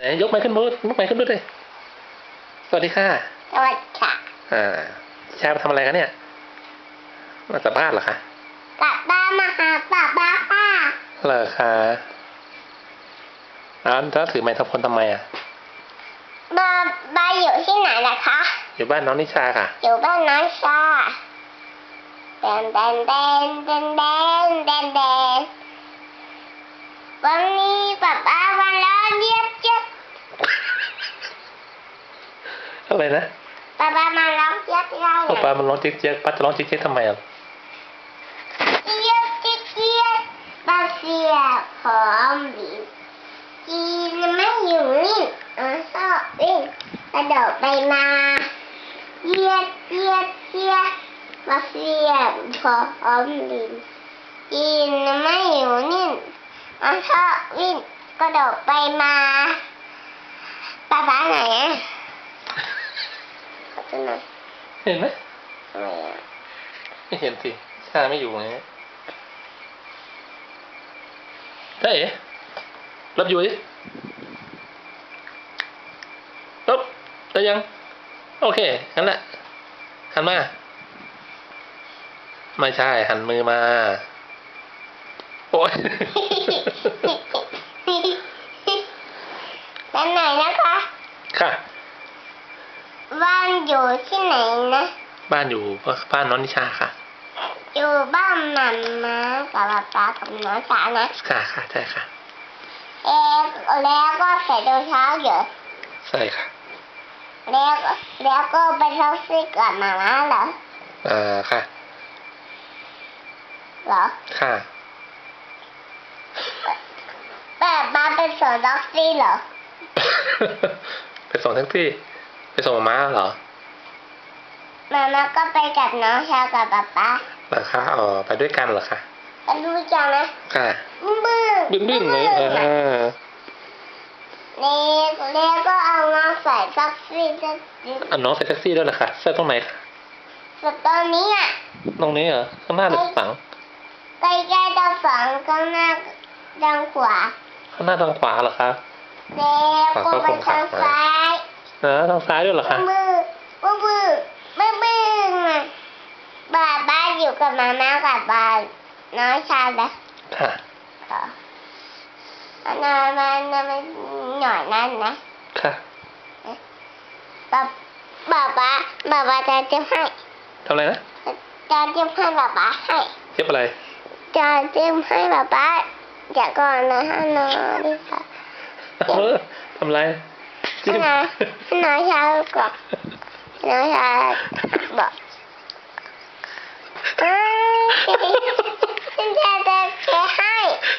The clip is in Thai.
ไหนยกไม้ขึ้นมือยกไม้ขึ้นมือเลยสวัสดีค่ะ สวัสดีค่ะ อ่าชายมาทำอะไรกันเนี่ย มาจากบ้านเหรอคะกลับบ้านมาหาป้าป้าค่ะเหรอคะอ้าวแล้วถือไม้ทับคนทำไมอะบ้านบ้านอยู่ที่ไหนนะคะ อยู่บ้านน้องนิชาค่ะ อยู่บ้านน้องชาเดนเดนเดนเดนเดนเดนเดนวันนี้ป้าป้าวันร้อนเยียบเยียบ อะไรนะป้าป้ามาร้องเยียบเยียบป้าป้ามันร้องเจ๊กเจ๊กป้าจะร้องเจ๊กเจ๊กทำไมอะเยียบเยียบเยียบป้าเสียพร้อมบีบจีนไม่อยู่นิ่งเออชอบวิ่งกระโดดไปมาเยียบเยียบเยียบป้าเสียพร้อมบินจีนไม่อยู่นิ่งเออชอบวิ่งกระโดดไปมาป้าป้าไหนอะขอดูหน่อย เห็นไหมอะไรอะไม่เห็นสิชาไม่อยู่ไงเฮ้ยรับอยู่ดิลบได้ยัง โอเคงั้นแหละหันมา ไม่ใช่ หันมือมา โอ้ยด้านไหนนะคะค่ะ บ้าน อยู่ที่ไหนนะ บ้านอยู่บ้านน้องนิชาค่ะ อยู่บ้านหมันมากับป๊าป๊ากับน้องสาวนะ ค่ะค่ะใช่ค่ะ เอ๊ะแล้วก็ใส่รองเท้าเหรอใช่ค่ะ แล้วก็แล้วก็ไปท็อกซี่กับหมาม้าเหรออ่าค่ะ เหรอ ค่ะแบบมาเป็นสวนท็อกซี่เหรอ ไปส่งแท็กซี่ ไปส่งม้าเหรอ มาม่าก็ไปกับน้องชายกับป๊าป๊าเหรอคะอ๋อไปด้วยกันเหรอคะก็รู้จักนะค่ะบึ้งบึ้งบึ้งบึ้งเลยอ่านี่แล้วก็เอามาใส่ท็อกซี่จะอะน้องใส่แท็กซี่ด้วยเหรอคะใส่ตรงไหนคะสุดตอนนี้อะตรงนี้เหรอข้างหน้าหรือข้างหลังใกล้ๆด้านฝั่งข้างหน้าด้านขวาข้างหน้าทางขวาเหรอคะแล้วก็ไปทางซ้ายเออทางซ้ายด้วยเหรอคะมือมือมือมือมือมือบ้านบ้าน อยู่กับมาม่ากับบ้านน้องชายนะค่ะค่ะอันนั้นมันมันหน่อยนั่นนะค่ะป้าป้าป้าป้าป้าจะจิ้มให้ทำอะไรนะจะจิ้มให้ป้าป้าให้เก็บอะไรจะจิ้มให้ป้าป้าเดี๋ยวก่อนนะฮะน้องดิค่ะเออทำอะไรจิ้มให้น้องให้น้องชายก่อนน้องชายบอก can't